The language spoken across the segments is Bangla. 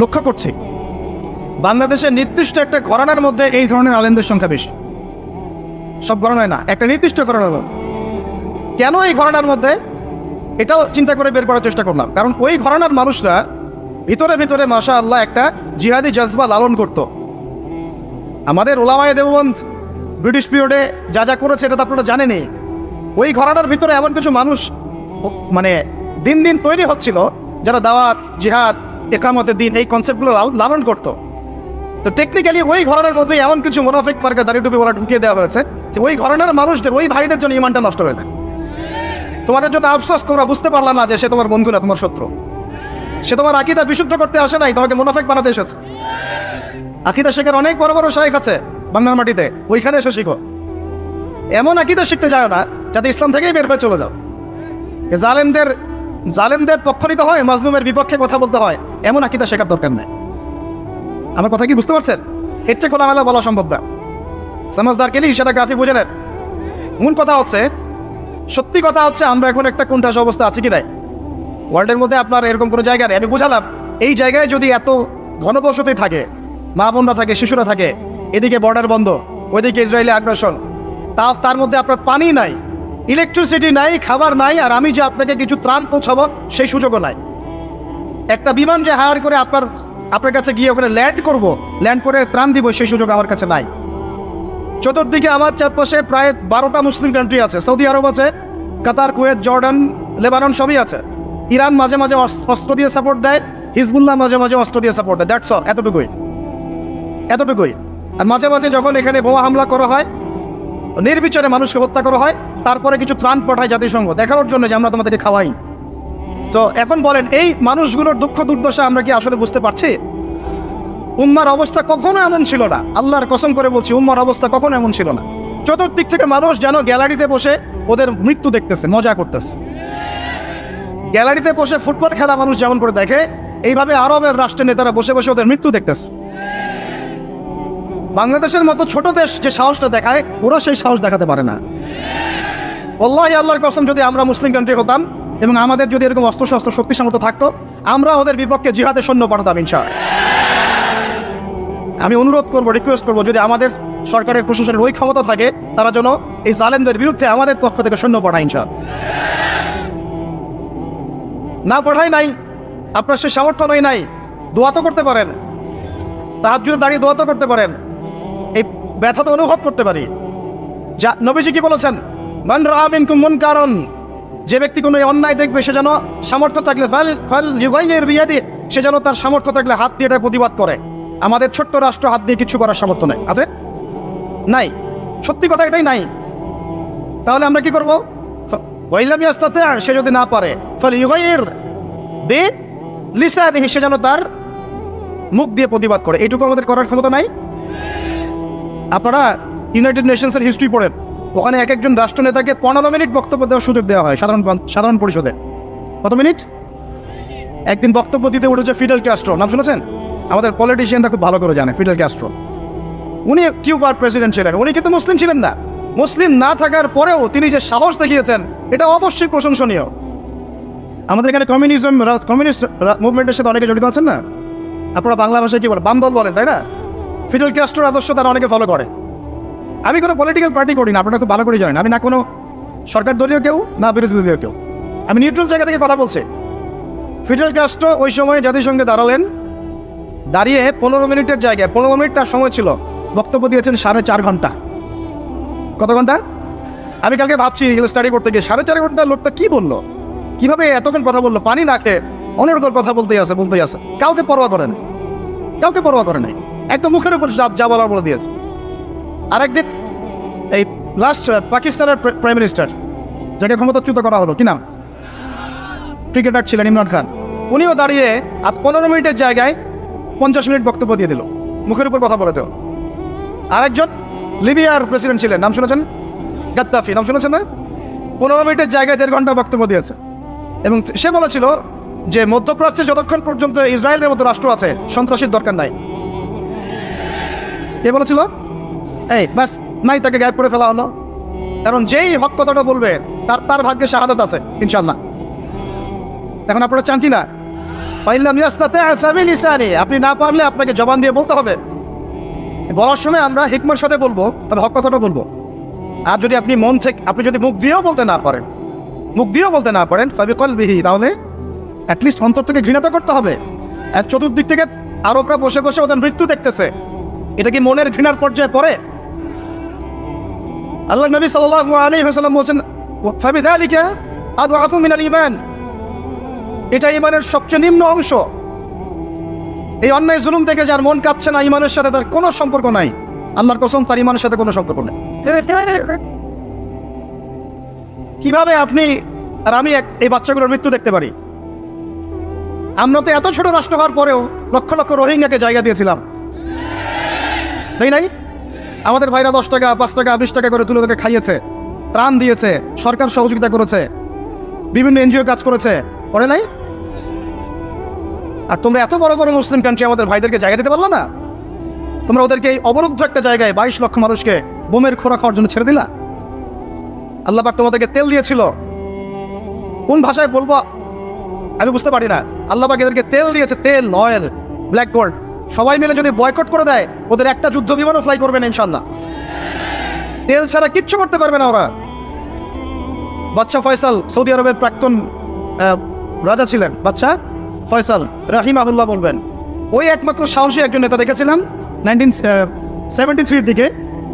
লক্ষ্য করছি। বাংলাদেশের নির্দিষ্ট একটা ঘরানার মধ্যে এই ধরনের আলেমদের সংখ্যা বেশি। সব ঘরানায় না, একটা নির্দিষ্ট ঘরানার মধ্যে। কেন এই ঘরানার মধ্যে? এটাও চিন্তা করে বের করার চেষ্টা করলাম। কারণ ওই ঘরানার মানুষরা ভিতরে ভিতরে মাশা আল্লাহ একটা জিহাদি জজবা লালন করত। আমাদের ওলামায় দেববন্ধ ব্রিটিশ পিরিয়ডে যা যা করেছে, এটা তো আপনারা জানেনই। ওই ঘরানার ভিতরে এমন কিছু মানুষ মানে দিন দিন তৈরি হচ্ছিল, যারা দাওয়াত, জিহাদ একামতের দিন এই কনসেপ্টগুলো লাল- লালন করতো। তো টেকনিক্যালি ওই ঘরানার মধ্যে এমন কিছু মোনাফিক মার্কা দাঁড়িয়ে টুপি বলা ঢুকিয়ে দেওয়া হয়েছে যে ওই ঘরানার মানুষদের, ওই ভাইদের জন্য ইমানটা নষ্ট হয়ে যায়। তোমাদের জন্য আফসোস, তোমরা বুঝতে পারলা না যে সে তোমার বন্ধু না, তোমার শত্রু। সে তোমার আকিদা বিশুদ্ধ করতে আসে নাই, তোমাকে মুনাফেক বানাতে এসেছে। আকিদা শেখার অনেক বড় বড় শাইখ আছে বাংলার মাটিতে, ওইখানে এসে শিখো। এমন আকিদা শিখতে যায় না যাতে ইসলাম থেকেই বের হয়ে চলে যাও। জালেমদের জালেমদের পক্ষ নিতে হয়, মাজলুমের বিপক্ষে কথা বলতে হয়। এমন আকিদা শেখার দরকার নেই। আমার কথা কি বুঝতে পারছেন? এর চেয়ে খোলামেলা বলা সম্ভব না। সমাজদার কেলি সেটা কাফি বুঝে নেন। মূল কথা হচ্ছে, সত্যি কথা হচ্ছে, আমরা এখন একটা কোনঠাস অবস্থা আছি কি নাই? ওয়ার্ল্ডের মধ্যে আপনার এরকম কোনো জায়গা নেই। আমি বুঝালাম, এই জায়গায় যদি এত ঘনবসতি থাকে, মা বোনরা থাকে, শিশুরা থাকে, এদিকে বর্ডার বন্ধ, ওইদিকে ইসরায়েলি আগ্রাসন তা তার মধ্যে আপনার পানি নাই। ইলেকট্রিসিটি নাই, খাবার নাই, আর আমি যে আপনাকে কিছু ত্রাণ পৌঁছাবো, সেই সুযোগও নাই। একটা বিমান যে হায়ার করে আপনার আপনার কাছে গিয়ে ওখানে ল্যান্ড করব, ল্যান্ড করে ত্রাণ দিব, সেই সুযোগ আমার কাছে নাই। চতুর্দিকে আমার চারপাশে প্রায় বারোটা মুসলিম কান্ট্রি আছে। সৌদি আরব আছে, কাতার, কুয়েত, জর্ডান, লেবানন সবই আছে। ইরান মাঝে মাঝে অস- অস্ত্র দিয়ে সাপোর্ট দেয়, হিজবুল্লাহ মাঝে মাঝে অস্ত্র দিয়ে সাপোর্ট দেয়। দ্যাটস অল এতটুকুই। এতটুকুই। আর মাঝে মাঝে যখন এখানে বোমা হামলা করা হয় নির্বিচারে মানুষকে হত্যা করা হয়, তারপরে কিছু ত্রাণ পাঠায় জাতিসংঘ। দেখানোর জন্য যে আমরা তোমাদেরকে খাওয়াই। তো এখন বলেন, এই মানুষগুলোর দুঃখ দুর্দশা আমরা কি আসলে বুঝতে পারছি? উম্মার অবস্থা কখনো এমন ছিল না। আল্লাহর কসম করে বলছি, উম্মার অবস্থা কখনো এমন ছিল না। চতুর্দিক থেকে মানুষ যেন গ্যালারিতে বসে ওদের মৃত্যু দেখতেছে, মজা করতেছে। গ্যালারিতে বসে ফুটবল খেলা মানুষ যেমন করে দেখে, এইভাবে আরবের রাষ্ট্রের নেতারা বসে বসে ওদের মৃত্যু দেখতেছে। বাংলাদেশের মতো ছোট দেশ যে সাহসটা দেখায়, ওরা সেই সাহস দেখাতে পারে না। আল্লাহ আল্লাহর কসম, যদি আমরা মুসলিম কান্ট্রি হতাম এবং আমাদের যদি এরকম অস্ত্র শস্ত্র শক্তি সামর্থ্য থাকতো, আমরা ওদের বিপক্ষে জিহাদে সৈন্য পাঠাতাম ইনশা আমি অনুরোধ করব রিকোয়েস্ট করব, যদি আমাদের সরকারের প্রশাসনের ওই ক্ষমতা থাকে, তারা যেন এই জালেমদের বিরুদ্ধে আমাদের পক্ষ থেকে সৈন্য পাঠায় ইনশা না পাঠাই নাই, আপনার সে সামর্থ্য নয় নাই। দোয়া তো করতে পারেন। তাহার জন্য দাঁড়িয়ে দোয়া তো করতে পারেন। এই ব্যথা তো অনুভব করতে পারি। যা নবীজি কি বলেছেন? মান রামিন কুমন কারণ যে ব্যক্তি কোনো অন্যায় দেখবে, সে যেন সামর্থ্য থাকলে ফাল ফাল ইউগাইয়ের বিয়াদি, সে যেন তার সামর্থ্য থাকলে হাত দিয়ে এটা প্রতিবাদ করে। আমাদের ছোট্ট রাষ্ট্র হাত দিয়ে কিছু করার সামর্থ্য নেই। আছে? নাই। সত্যি কথা এটাই নাই। তাহলে আমরা কি করব? ওয়াইলাম ইয়াস্তাতে আর সে যদি না পারে, ফল ইউগাইয়ের বে লিসান সে যেন তার মুখ দিয়ে প্রতিবাদ করে। এইটুকু আমাদের করার ক্ষমতা নাই। আপনারা ইউনাইটেড নেশনসের হিস্ট্রি পড়েন। ওখানে এক একজন রাষ্ট্রনেতাকে পনেরো মিনিট বক্তব্য দেওয়ার সুযোগ দেওয়া হয় সাধারণ সাধারণ পরিষদে। কত মিনিট? একদিন বক্তব্য দিতে উঠেছে ফিডেল ক্যাস্ট্রো নাম শুনেছেন? আমাদের পলিটিশিয়ানরা খুব ভালো করে জানে ফিডেল ক্যাস্ট্রো উনি কিউবার প্রেসিডেন্ট ছিলেন। উনি কিন্তু মুসলিম ছিলেন না। মুসলিম না থাকার পরেও তিনি যে সাহস দেখিয়েছেন, এটা অবশ্যই প্রশংসনীয়। আমাদের এখানে কমিউনিজম কমিউনিস্ট মুভমেন্টের সাথে অনেকে জড়িত আছেন না? আপনারা বাংলা ভাষায় কি বলেন বাম দল বলেন, তাই না? ফিডেল ক্যাস্ট্রোর আদর্শ তারা অনেকে ফলো করে। আমি কোনো পলিটিক্যাল পার্টি করি না, আপনারা খুব ভালো করে জানেন। আমি না কোনো সরকার দলীয় কেউ, না বিরোধী দলীয় কেউ। আমি নিউট্রাল জায়গা থেকে কথা বলছি। ফিডেল ক্যাস্ট্রো ওই সময় জাতিসংঘে দাঁড়ালেন। দাঁড়িয়ে পনেরো মিনিটের জায়গায়, পনেরো মিনিট তার সময় ছিল। বক্তব্য দিয়েছেন সাড়ে চার ঘণ্টা। কত ঘণ্টা? আমি কালকে ভাবছি স্টাডি করতে গিয়ে সাড়ে চার ঘণ্টা লোকটা কি বলল? কীভাবে এতক্ষণ কথা বলল? পানি না খেয়ে অনর্গল কথা বলতেই আছে বলতেই আছে। কাউকে পরোয়া করে না কাউকে পরোয়া করে নাই। একদম মুখের উপর যা বলার বলে দিয়েছে। আরেকদিন, এই লাস্ট পাকিস্তানের প্রাইম মিনিস্টার যাকে ক্ষমতাচ্যুত করা হলো, কি নাম? ক্রিকেটার ছিলেন ইমরান খান। উনিও দাঁড়িয়ে আজ পনেরো মিনিটের জায়গায় পঞ্চাশ মিনিট বক্তব্য দিয়ে দিল। মুখের উপর কথা বলে দেও আরেকজন লিবিয়ার প্রেসিডেন্ট ছিলেন, নাম শুনেছেন? গাদ্দাফি, নাম শুনেছেন না? পনেরো মিনিটের জায়গায় দেড় ঘণ্টা বক্তব্য দিয়েছে। এবং সে বলেছিল যে মধ্যপ্রাচ্যে যতক্ষণ পর্যন্ত ইসরায়েলের মতো রাষ্ট্র আছে, সন্ত্রাসীর দরকার নাই। কে বলেছিল? এই ব্যাস নাই, তাকে গায়েব করে ফেলা হলো। কারণ যেই হক কথাটা বলবে, তার তার ভাগ্যে শাহাদাত আছে ইনশাল্লাহ এখন আপনারা চান কি না? আপনি না পারলে আপনাকে জবান দিয়ে বলতে হবে। বলার সময় আমরা হিকমার সাথে বলব, তবে হক কথাটা বলব। আর যদি আপনি মন থেকে, আপনি যদি মুখ দিয়েও বলতে না পারেন, মুখ দিয়েও বলতে না পারেন ফাবিকল বিহি তাহলে অ্যাটলিস্ট অন্তর থেকে ঘৃণা তো করতে হবে। এক চতুর্দিক থেকে আরবরা বসে বসে ওদের মৃত্যু দেখতেছে। এটা কি মনের ঘৃণার পর্যায়ে পড়ে? আল্লাহ নবী আলাইহি ওয়াসাল্লাম বলছেন এটা ইমানের সবচেয়ে নিম্ন অংশ। এই অন্যায় জুলুম থেকে যার মন কাচ্ছে না ইমানের সাথে তার কোনো সম্পর্ক নাই। আল্লাহর কসম, তার ইমানের সাথে কোনো সম্পর্ক নেই। কীভাবে আপনি আর আমি এই বাচ্চাগুলোর মৃত্যু দেখতে পারি? আমরা তো এত ছোট রাষ্ট্র হওয়ার পরেও লক্ষ লক্ষ রোহিঙ্গাকে জায়গা দিয়েছিলাম। তাই নাই? আমাদের ভাইরা দশ টাকা, পাঁচ টাকা, বিশ টাকা করে তুলে তোকে খাইয়েছে, ত্রাণ দিয়েছে, সরকার সহযোগিতা করেছে, বিভিন্ন এনজিও কাজ করেছে করে নাই? আর তোমরা এত বড় বড় মুসলিম কান্ট্রি আমাদের ভাইদেরকে জায়গা দিতে পারল না? তোমরা ওদেরকে এই অবরুদ্ধ একটা জায়গায় বাইশ লক্ষ মানুষকে বোমের খোরা খাওয়ার জন্য ছেড়ে দিলা? আল্লাহ পাক তোমাদেরকে তেল দিয়েছিল। কোন ভাষায় বলব? আমি বুঝতে পারি না। আল্লাহ পাক এদেরকে তেল দিয়েছে, তেল অয়েল ব্ল্যাক গোল্ড সবাই মিলে যদি বয়কট করে দেয়, ওদের একটা যুদ্ধ বিমানও ফ্লাই করবে না, ইনশাল্লাহ। তেল ছাড়া কিচ্ছু করতে পারবে না ওরা। বাদশাহ ফয়সাল সৌদি আরবের প্রাক্তন রাজা ছিলেন। বাদশাহ ফয়সাল রাহিমাহুল্লাহ বলবেন, ওই একমাত্র সাহসী একজন নেতা দেখেছিলাম নাইনটিন সেভেন্টি থ্রির দিকে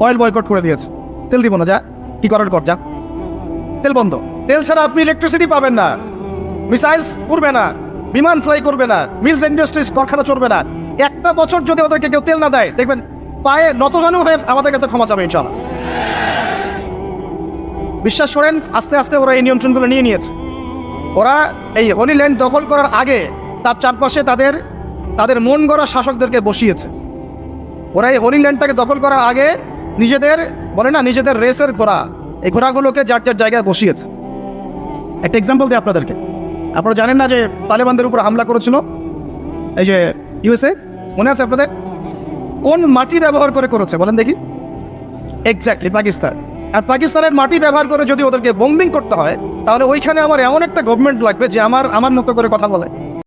অয়েল বয়কট করে দিয়েছে। তেল দিব না, যা, কি করার কর, যা। তেল বন্ধ। তেল ছাড়া আপনি ইলেকট্রিসিটি পাবেন না। মিসাইলস উড়বে না, বিমান ফ্লাই করবে না মিলস ইন্ডাস্ট্রিজ কারখানা চলবে না। একটা বছর যদি ওদেরকে কেউ তেল না দেয়, দেখবেন পায়ে নতজানু হয়ে আমাদের কাছে ক্ষমা চাবে ইনশাল্লাহ বিশ্বাস করেন, আস্তে আস্তে ওরা এই নিয়ন্ত্রণগুলো নিয়ে নিয়েছে। ওরা এই হোলি ল্যান্ড দখল করার আগে তার চারপাশে তাদের তাদের মন গড়া শাসকদেরকে বসিয়েছে। ওরা এই হোলি ল্যান্ডটাকে দখল করার আগে নিজেদের, বলে না, নিজেদের রেসের ঘোড়া, এই ঘোড়াগুলোকে যার যার জায়গায় বসিয়েছে। একটা এক্সাম্পল দিই আপনাদেরকে। আপনারা জানেন না যে তালেবানদের উপর হামলা করেছিল? এই যে ইউএসএ মনে আছে আপনাদের? কোন মাটি ব্যবহার করে করেছে? বলেন দেখি। এক্স্যাক্টলি পাকিস্তান। আর পাকিস্তানের মাটি ব্যবহার করে যদি ওদেরকে বোম্বিং করতে হয়, তাহলে ওইখানে আমার এমন একটা গভর্নমেন্ট লাগবে যে আমার আমার মতো করে কথা বলে।